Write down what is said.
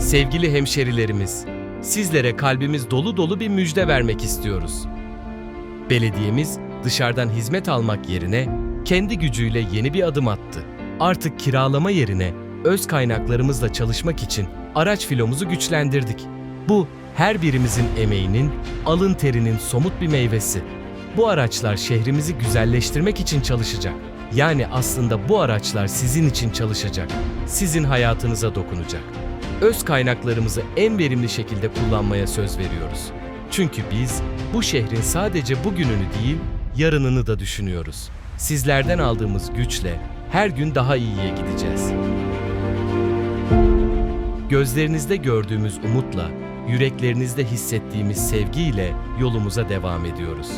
Sevgili hemşerilerimiz, sizlere kalbimiz dolu dolu bir müjde vermek istiyoruz. Belediyemiz dışarıdan hizmet almak yerine kendi gücüyle yeni bir adım attı. Artık kiralama yerine öz kaynaklarımızla çalışmak için araç filomuzu güçlendirdik. Bu her birimizin emeğinin, alın terinin somut bir meyvesi. Bu araçlar şehrimizi güzelleştirmek için çalışacak. Yani aslında bu araçlar sizin için çalışacak. Sizin hayatınıza dokunacak. Öz kaynaklarımızı en verimli şekilde kullanmaya söz veriyoruz. Çünkü biz bu şehrin sadece bugününü değil, yarınını da düşünüyoruz. Sizlerden aldığımız güçle her gün daha iyiye gideceğiz. Gözlerinizde gördüğümüz umutla, yüreklerinizde hissettiğimiz sevgiyle yolumuza devam ediyoruz.